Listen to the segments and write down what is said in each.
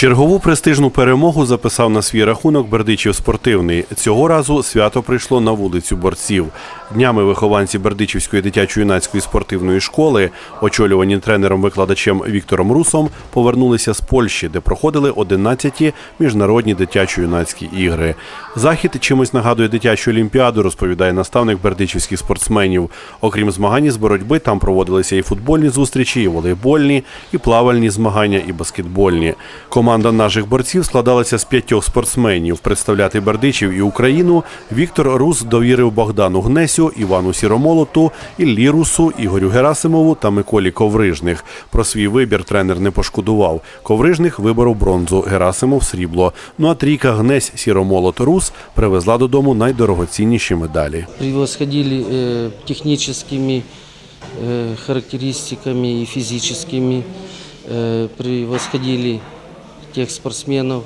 Чергову престижну перемогу записав на свій рахунок Бердичів спортивний. Цього разу свято прийшло на вулицю борців. Днями вихованці Бердичівської дитячо-юнацької спортивної школи, очолювані тренером-викладачем Віктором Русом, повернулися з Польщі, де проходили 11-ті міжнародні дитячо-юнацькі ігри. Захід чимось нагадує дитячу олімпіаду, розповідає наставник бердичівських спортсменів. Окрім змагань з боротьби, там проводилися і футбольні зустрічі, і волейбольні, і плавальні змагання, і баскетбольні. Команда наших борців складалася з п'ятьох спортсменів. Представляти Бердичів і Україну Віктор Рус довірив Богдану Гнесю, Івану Сіромолоту, Іллі Русу, Ігорю Герасимову та Миколі Коврижних. Про свій вибір тренер не пошкодував. Коврижних виборов бронзу, Герасимов срібло. Ну а трійка Гнесь Сіромолот Рус привезла додому найдорогоцінніші медалі. превосходили э, техническими э, характеристиками и физическими, э, превосходили тех спортсменов,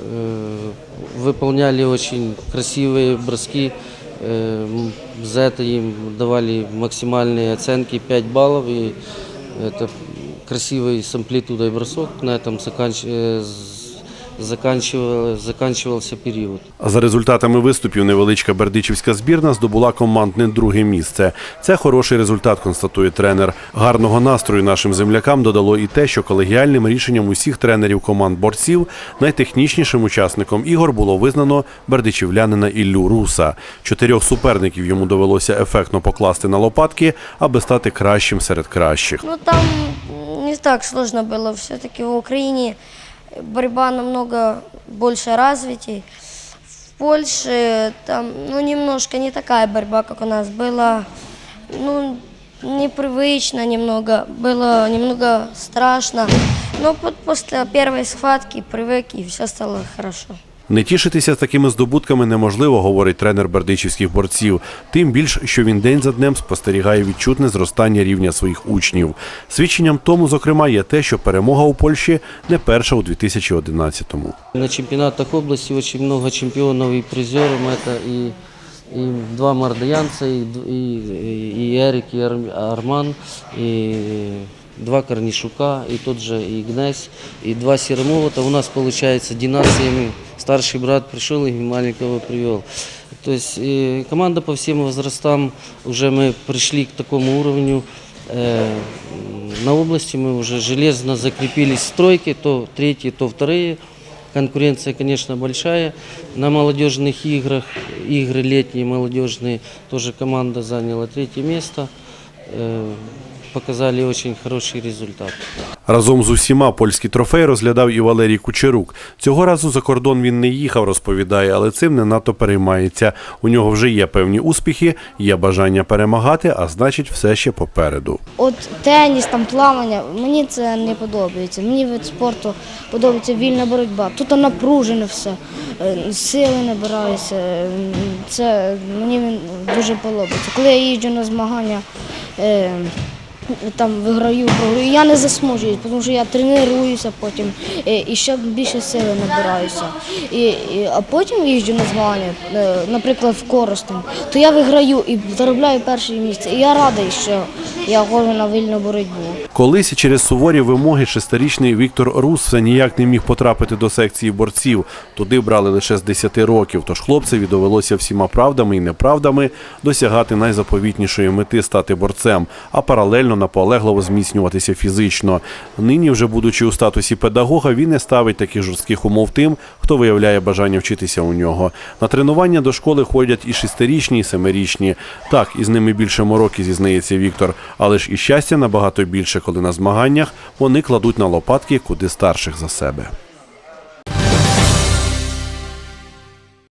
э, выполняли очень красивые броски. э, м, За это им давали максимальные оценки 5 баллов. И это красивый с амплитудой бросок. На этом заканч- з- заканчивал- заканчивался. За результатами виступів невеличка бердичівська збірна здобула командне друге місце. Це хороший результат, констатує тренер. Гарного настрою нашим землякам додало і те, що колегіальним рішенням усіх тренерів команд борців найтехнічнішим учасником ігор було визнано бердичівлянина Іллю Руса. Чотирьох суперників йому довелося ефектно покласти на лопатки, аби стати кращим серед кращих. Ну, там не так сложно было. Все-таки в Украине борьба намного больше развитей. В Польше там, ну, немножко не такая борьба, как у нас. Было, ну, непривычно немного, было немного страшно. Но вот после первой схватки привык, и все стало хорошо. Не тішитися такими здобутками неможливо, говорить тренер бердичівських борців. Тим більш, що він день за днем спостерігає відчутне зростання рівня своїх учнів. Свідченням тому, зокрема, є те, що перемога у Польщі не перша у 2011-му. На чемпионатах области очень много чемпионов и призеров. Это и, и два мордоянца, и, и, и Эрик, и Арман, и два Корнишука, и тот же Игнась, и два Серомолота. У нас получается династиями. Старший брат пришел и маленького привел. То есть э, команда по всем возрастам, уже мы пришли к такому уровню, Э, На области мы уже железно закрепились в стройке, то третьи, то вторые. Конкуренция, конечно, большая. На молодежных играх, игры летние молодежные, тоже команда заняла третье место. Э, Показали очень хороший результат. Разом з усіма польські трофеї розглядав і Валерій Кучерук. Цього разу за кордон він не їхав, розповідає, але цим не надто переймається. У нього вже є певні успіхи, є бажання перемагати, а значить, все ще попереду. От теніс, там плавання, мені це не подобається. Мені від спорту подобається вільна боротьба. Тут напружено все, е, сили набираюся. е, Це мені дуже подобається. Коли я їжджу на змагання, е, там виграю, програю, я не засмужуюсь, тому що я тренуюся потім е, і ще більше сили набираюся. І, і, а потім їжджу на змагання, е, наприклад, в Коростень, то я виграю і заробляю перше місце. І я радий, що я ходжу на вільну боротьбу. Колись через суворі вимоги шестирічний Віктор Рус ніяк не міг потрапити до секції борців. Туди брали лише з 10 років, тож хлопцеві довелося всіма правдами і неправдами досягати найзаповітнішої мети стати борцем, а паралельно наполегливо зміцнюватися фізично. Нині, вже будучи у статусі педагога, він не ставить таких жорстких умов тим, хто виявляє бажання вчитися у нього. На тренування до школи ходять і шестирічні, і семирічні. Так, із ними більше мороки, зізнається Віктор, але ж і щастя набагато більше, коли на змаганнях вони кладуть на лопатки куди старших за себе.